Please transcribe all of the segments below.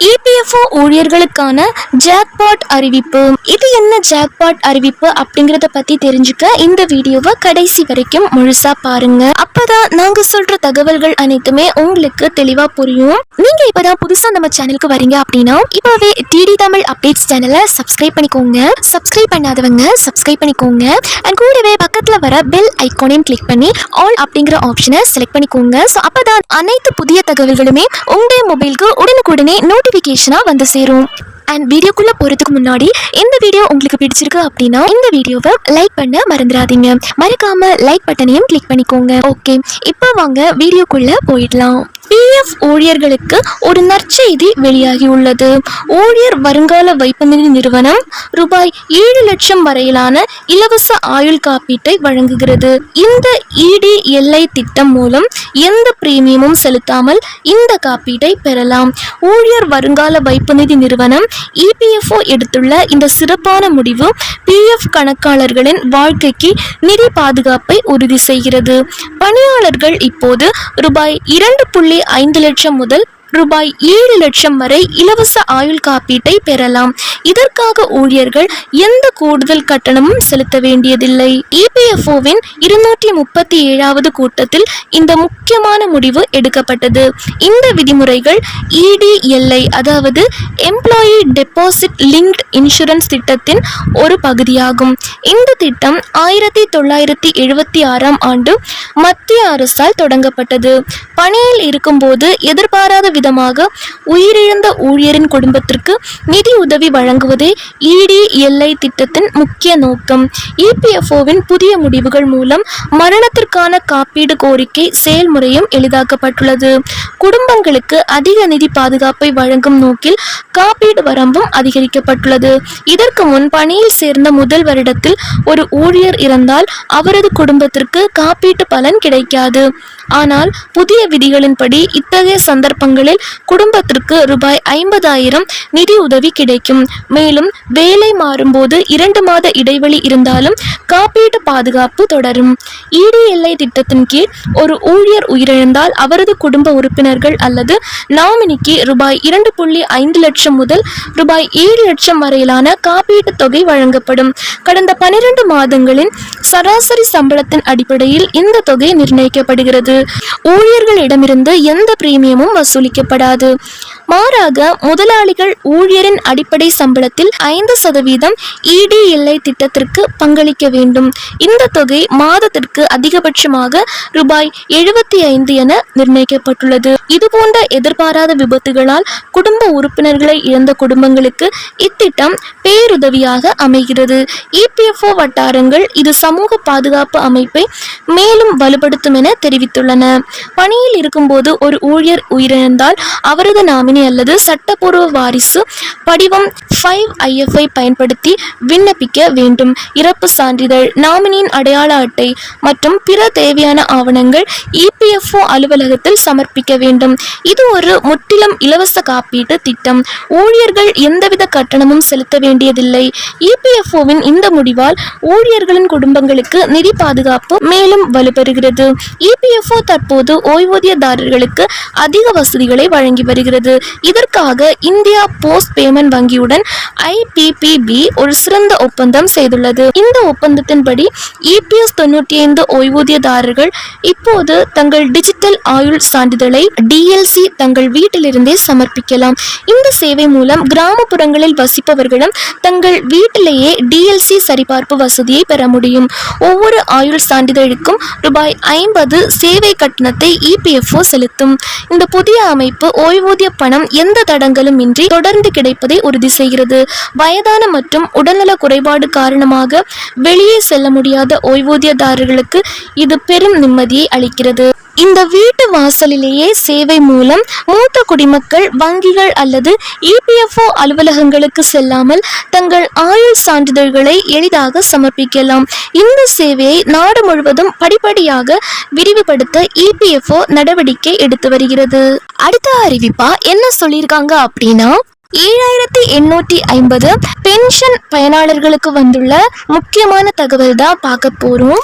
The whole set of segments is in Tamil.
E இபிஎஃப்ஓ ஊழியர்களுக்கான ஜாக்பாட் அறிவிப்பு. இது என்ன ஜாக்பாட் அறிவிப்பு அப்படிங்கறத பத்தி தெரிஞ்சுக்க இந்த வீடியோவை கடைசி வரைக்கும் முழுசா பாருங்க. அப்பதான் நாங்க சொல்ற தகவல்கள் அனைத்துமே உங்களுக்கு தெளிவா புரியும். நீங்க இப்பதான் புதுசா நம்ம சேனலுக்கு வரீங்க அப்படின்னா இப்பவே டிடி தமிழ் அப்டேட்ஸ் சேனலை சப்ஸ்கிரைப் பண்ணிக்கோங்க. சப்ஸ்கிரைப் பண்ணாதவங்க சப்ஸ்கிரைப் பண்ணிக்கோங்க. அண்ட் கூடவே பக்கத்துல வர பெல் ஐகானையும் கிளிக் பண்ணி ஆல் அப்படிங்கிற ஆப்ஷனை செலக்ட் பண்ணிக்கோங்க. ஸோ அப்பதான் அனைத்து புதிய தகவல்களுமே உங்க மொபைலுக்கு உடனுக்குடனே நோட்டிபிகேஷன் வந்து சேரும். அண்ட் வீடியோக்குள்ளே போகிறதுக்கு முன்னாடி இந்த வீடியோ உங்களுக்கு பிடிச்சிருக்கு அப்படின்னா இந்த வீடியோவை லைக் பண்ண மறந்துடாதீங்க. மறக்காமல் லைக் பட்டனையும் கிளிக் பண்ணிக்கோங்க. ஓகே இப்போ வாங்க வீடியோக்குள்ளே போயிடலாம். பிஎஃப் ஊழியர்களுக்கு ஒரு நற்செய்தி வெளியாகியுள்ளது. ஊழியர் வருங்கால வைப்பு நிதி நிறுவனம் ரூபாய் ஏழு லட்சம் வரையிலான இலவச ஆயுள் காப்பீட்டை வழங்குகிறது. இந்த இடிஎல்ஐ திட்டம் மூலம் எந்த பிரீமியமும் செலுத்தாமல் இந்த காப்பீட்டை பெறலாம். ஊழியர் வருங்கால வைப்பு நிதி நிறுவனம் இபிஎஃப்ஓ எடுத்துள்ள இந்த சிறப்பான முடிவு பிஎஃப் கணக்காளர்களின் வாழ்க்கைக்கு நிதி பாதுகாப்பை உறுதி செய்கிறது. பணியாளர்கள் இப்போது ரூபாய் இரண்டு புள்ளி ஐந்து லட்சம் முதல் ரூபாய் ஏழு லட்சம் வரை இலவச ஆயுள் காப்பீட்டை பெறலாம். இதற்காக ஊழியர்கள் எந்த கூடுதல் கட்டணமும் செலுத்த வேண்டியதில்லை. இபிஎஃப்ஓவின் இருநூற்றி முப்பத்தி ஏழாவது கூட்டத்தில் இந்த முக்கியமான முடிவு எடுக்கப்பட்டது. இந்த விதிமுறைகள் இடிஎல்ஐ அதாவது எம்ப்ளாயி டெபாசிட் லிங்க்ட் இன்சூரன்ஸ் திட்டத்தின் ஒரு பகுதியாகும். இந்த திட்டம் ஆயிரத்தி தொள்ளாயிரத்தி எழுபத்தி ஆறாம் ஆண்டு மத்திய அரசால் தொடங்கப்பட்டது. பணியில் இருக்கும்போது எதிர்பாராத விதமாக உயிரிழந்த ஊழியரின் குடும்பத்திற்கு நிதி உதவி வழங்குவதே இடிஎல்ஐ திட்டத்தின் முக்கிய நோக்கம். இபிஎஃப்ஓவின் புதிய முடிவுகள் மூலம் மரணத்திற்கான காப்பீடு கோரிக்கை செயல்முறையும் எளிதாக்கப்பட்டுள்ளது. குடும்பங்களுக்கு அதிக நிதி பாதுகாப்பை வழங்கும் நோக்கில் காப்பீடு வரம்பும் அதிகரிக்கப்பட்டுள்ளது. இதற்கு முன் பணியில் சேர்ந்த முதல் வருடத்தில் ஒரு ஊழியர் இறந்தால் அவரது குடும்பத்திற்கு காப்பீட்டு பலன் கிடைக்காது. ஆனால் புதிய விதிகளின்படி இத்தகைய சந்தர்ப்பங்களில் குடும்பத்திற்கு ரூபாய் ஐம்பதாயிரம் நிதி உதவி கிடைக்கும். மேலும் வேலை மாறும்போது இரண்டு மாத இடைவெளி இருந்தாலும் காப்பீட்டு பாதுகாப்பு தொடரும். இடிஎல்ஐ திட்டத்தின் கீழ் ஒரு ஊழியர் உயிரிழந்தால் அவரது குடும்ப உறுப்பினர்கள் அல்லது நாமினிக்கு ரூபாய் இரண்டு புள்ளி ஐந்து லட்சம் முதல் ரூபாய் ஏழு லட்சம் வரையிலான காப்பீட்டு தொகை வழங்கப்படும். கடந்த பனிரெண்டு மாதங்களின் சராசரி சம்பளத்தின் அடிப்படையில் இந்த தொகை நிர்ணயிக்கப்படுகிறது. ஊழியர்களிடமிருந்து எந்த பிரீமியமும் வசூலிக்கப்படாது. மாறாக முதலாளிகள் ஊழியரின் அடிப்படை சம்பளத்தில் ஐந்து சதவீதம் இடிஎல்ஐ திட்டத்திற்கு பங்களிக்க வேண்டும். இந்த தொகை மாதத்திற்கு அதிகபட்சமாக ரூபாய் எழுபத்தி ஐந்து என நிர்ணயிக்கப்பட்டுள்ளது. இதுபோன்ற எதிர்பாராத விபத்துகளால் குடும்ப உறுப்பினர்களை இழந்த குடும்பங்களுக்கு இத்திட்டம் பேருதவியாக அமைகிறது. இபிஎஃப்ஓ வட்டாரங்கள் இது சமூக பாதுகாப்பு அமைப்பை மேலும் வலுப்படுத்தும் என தெரிவித்துள்ளன. பணியில் இருக்கும்போது ஒரு ஊழியர் உயிரிழந்தால் அவரது நாமினி அல்லது சட்டப்பூர்வ வாரிசு படிவம் ஃபைவ் ஐஎஃப்ஐ பயன்படுத்தி விண்ணப்பிக்க வேண்டும். இறப்பு சான்றிதழ் நாமினியின் அடையாள அட்டை மற்றும் பிற தேவையான ஆவணங்கள் இபிஎஃப்ஓ அலுவலகத்தில் சமர்ப்பிக்க வேண்டும். இது ஒரு முற்றிலும் இலவச காப்பீட்டு திட்டம். ஊழியர்கள் எந்தவித கட்டணமும் செலுத்த வேண்டியதில்லை. இபிஎஃப்ஓவின் இந்த முடிவால் ஊழியர்களின் குடும்பங்களுக்கு நிதி பாதுகாப்பு மேலும் வலுப்பெறுகிறது. இபிஎஃப்ஓ தற்போது ஓய்வூதியதாரர்களுக்கு அதிக வசதிகளை வழங்கி வருகிறது. இதற்காக இந்தியா போஸ்ட் பேமெண்ட் வங்கியுடன் ஐபிபிபி ஒரு சிறந்த ஒப்பந்தம் செய்துள்ளது. இந்த ஒப்பந்தத்தின்படி இபிஎஸ் தொண்ணூற்றி ஐந்து ஓய்வூதியதாரர்கள் இப்போது தங்கள் டிஜிட்டல் ஆயுள் சான்றிதழை டிஎல்சி தங்கள் வீட்டிலிருந்தே சமர்ப்பிக்கலாம். இந்த சேவை மூலம் கிராமப்புறங்களில் வசிப்பவர்களும் தங்கள் வீட்டிலேயே டிஎல்சி சரிபார்ப்பு வசதியை பெற முடியும். ஒவ்வொரு ஆயுள் சான்றிதழுக்கும் ரூபாய் ஐம்பது சேவை கட்டணத்தை இபிஎஃப்ஓ செலுத்தும். இந்த புதிய அமைப்பு ஓய்வூதிய பணம் எந்த தடங்களும் இன்றி தொடர்ந்து கிடைப்பதை உறுதி செய்கிறது. வயதான மற்றும் உடல்நல குறைபாடு காரணமாக வெளியே செல்ல முடியாத ஓய்வூதியதாரர்களுக்கு இது பெரும் நிம்மதியை அளிக்கிறது. இந்த வீட்டு வாசலிலேயே சேவை மூலம் மூத்த குடிமக்கள் வங்கிகள் அல்லது இபிஎஃப்ஓ அலுவலகங்களுக்கு செல்லாமல் தங்கள் ஆயுள் சான்றிதழ்களை எளிதாக சமர்ப்பிக்கலாம். இந்த சேவையை நாடு முழுவதும் படிப்படியாக விரிவுபடுத்த இபிஎஃப்ஓ நடவடிக்கை எடுத்து வருகிறது. அடுத்த அறிவிப்பா என்ன சொல்லியிருக்காங்க அப்படின்னா ஏழாயிரத்தி எண்ணூற்றி ஐம்பது பென்ஷன் பயனாளர்களுக்கு வந்துள்ள முக்கியமான தகவல் தான் பார்க்க போகிறோம்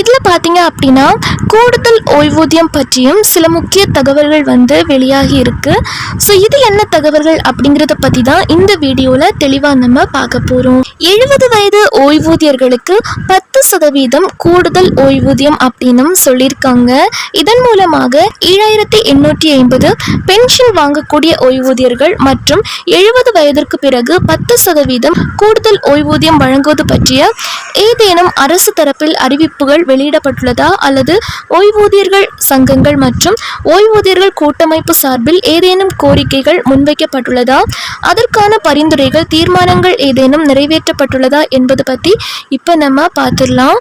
இதில் பார்த்தீங்க அப்படின்னா கூடுதல் ஓய்வூதியம் பற்றியும் சில முக்கிய தகவல்கள் வந்து வெளியாகி இருக்கு. ஸோ இது என்ன தகவல்கள் அப்படிங்கிறத பற்றி தான் இந்த வீடியோவில் தெளிவாக நம்ம பார்க்க போகிறோம் எழுபது வயது ஓய்வூதியர்களுக்கு பத்து சதவீதம் கூடுதல் ஓய்வூதியம் அப்படின்னும் சொல்லியிருக்காங்க. இதன் மூலமாக ஏழாயிரத்தி எண்ணூற்றி ஐம்பது பென்ஷன் வாங்கக்கூடிய ஓய்வூதியர்கள் மற்றும் எழுபது வயதிற்கு பிறகு பத்து சதவீதம் கூடுதல் ஓய்வூதியம் வழங்குவது பற்றிய ஏதேனும் அரசு தரப்பில் அறிவிப்புகள் வெளியிடப்பட்டுள்ளதா? அல்லது ஓய்வூதியர்கள் சங்கங்கள் மற்றும் ஓய்வூதியர்கள் கூட்டமைப்பு சார்பில் ஏதேனும் கோரிக்கைகள் முன்வைக்கப்பட்டுள்ளதா? அதற்கான பரிந்துரைகள் தீர்மானங்கள் ஏதேனும் நிறைவேற்றப்பட்டுள்ளதா என்பது பற்றி இப்போ நம்ம பார்த்துடலாம்.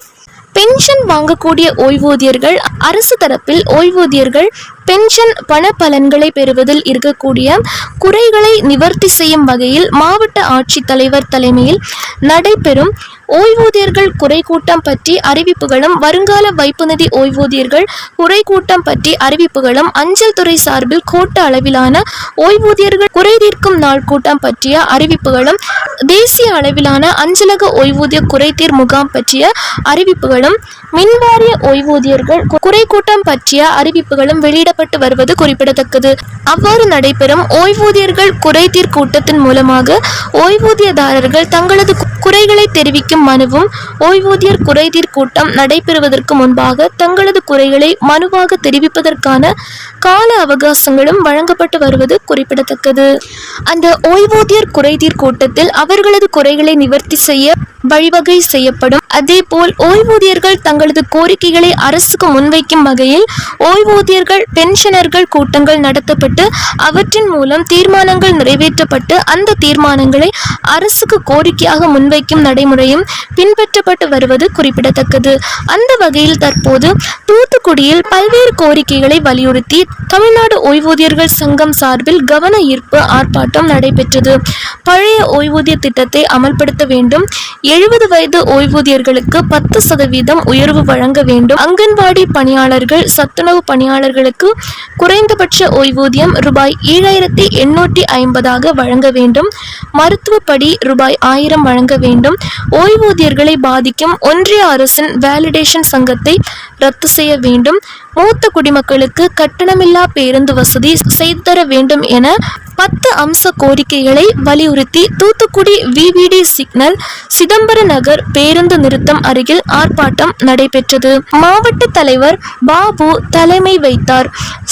பென்ஷன் வாங்கக்கூடிய ஓய்வூதியர்கள் அரசு தரப்பில் ஓய்வூதியர்கள் பென்ஷன் பண பலன்களை பெறுவதில் இருக்கக்கூடிய குறைகளை நிவர்த்தி செய்யும் வகையில் மாவட்ட ஆட்சித்தலைவர் தலைமையில் நடைபெறும் ஓய்வூதியர்கள் குறை கூட்டம் பற்றி அறிவிப்புகளும் வருங்கால வைப்பு நிதி ஓய்வூதியர்கள் குறை கூட்டம் பற்றி அறிவிப்புகளும் அஞ்சல் துறை சார்பில் கோட்ட அளவிலான ஓய்வூதியர்கள் குறை தீர்க்கும் நாள் கூட்டம் பற்றிய அறிவிப்புகளும் தேசிய அளவிலான அஞ்சலக ஓய்வூதிய குறைதீர் முகாம் பற்றிய அறிவிப்புகளும் மின்வாரிய ஓய்வூதியர்கள் குறை கூட்டம் பற்றிய அறிவிப்புகளும் வெளியிடப்பட்ட வருவது குறிப்பிடத்தக்கது. அவ்வாறு நடைபெறும் ஓய்வூதியர்கள் குறைதீர் கூட்டத்தின் மூலமாக ஓய்வூதியதாரர்கள் தங்களது குறைகளை தெரிவிக்கும் மனுவும் ஓய்வூதியர் குறைதீர் கூட்டம் நடைபெறுவதற்கு முன்பாக தங்களது குறைகளை மனுவாக தெரிவிப்பதற்கான கால அவகாசங்களும் வழங்கப்பட்டு வருவது குறிப்பிடத்தக்கது. அந்த ஓய்வூதியர் குறைதீர் கூட்டத்தில் அவர்களது குறைகளை நிவர்த்தி செய்ய வழிவகை செய்யப்படும். அதேபோல் ஓய்வூதியர்கள் தங்களது கோரிக்கைகளை அரசுக்கு முன்வைக்கும் வகையில் ஓய்வூதியர்கள் பென்ஷனர்கள் கூட்டங்கள் நடத்தப்பட்டு அவற்றின் மூலம் தீர்மானங்கள் நிறைவேற்றப்பட்டு அந்த தீர்மானங்களை அரசுக்கு கோரிக்கையாக முன்வைக்கும் நடைமுறையும் பின்பற்றப்பட்டு வருவது குறிப்பிடத்தக்கது. அந்த வகையில் தற்போது தூத்துக்குடியில் பல்வேறு கோரிக்கைகளை வலியுறுத்தி தமிழ்நாடு ஓய்வூதியர்கள் சங்கம் சார்பில் கவன ஈர்ப்பு ஆர்ப்பாட்டம் நடைபெற்றது. பழைய ஓய்வூதிய திட்டத்தை அமல்படுத்த வேண்டும். எழுபது வயது ஓய்வூதியர்களுக்கு பத்து சதவீதம் உயர்வு வழங்க வேண்டும். அங்கன்வாடி பணியாளர்கள் சத்துணவு பணியாளர்களுக்கு குறைந்தபட்ச ஓய்வூதியம் ரூபாய் ஏழாயிரத்தி எண்ணூற்றி ஐம்பதாக வழங்க வேண்டும். மருத்துவப்படி ரூபாய் ஆயிரம் வழங்க வேண்டும். ஓய்வூதியர்களை பாதிக்கும் ஒன்றிய அரசின் வேலிடேஷன் சங்கத்தை ரத்து செய்ய வேண்டும். மூத்த குடிமக்களுக்கு கட்டணமில்லா பேருந்து வசதி செய்து தர வேண்டும் என பத்து அம்ச கோரிக்கைகளை வலியுறுத்தி தூத்துக்குடி விவிடி சிக்னல் சிதம்பர நகர் பேருந்து நிறுத்தம் அருகில் ஆர்ப்பாட்டம் நடைபெற்றது. மாவட்ட தலைவர் பாபு தலைமை வைத்தார்.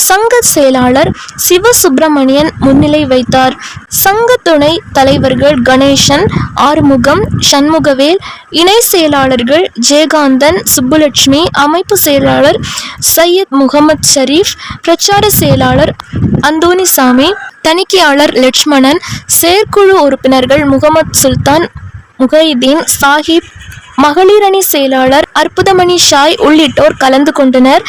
சங்க செயலாளர் சிவசுப்பிரமணியன் முன்னிலை வைத்தார். சங்க துணை தலைவர்கள் கணேசன் ஆறுமுகம் சண்முகவேல் இணை செயலாளர்கள் ஜெயகாந்தன் சுப்புலட்சுமி அமைப்பு செயலாளர் சையத் முகமது ஷரீஃப் பிரச்சார செயலாளர் அந்தோனிசாமி தணிக்கையாளர் லட்சுமணன் செயற்குழு உறுப்பினர்கள் முகமது சுல்தான் முகைதீன் சாஹிப் மகளிரணி செயலாளர் அற்புதமணி ஷாய் உள்ளிட்டோர் கலந்து கொண்டனர்.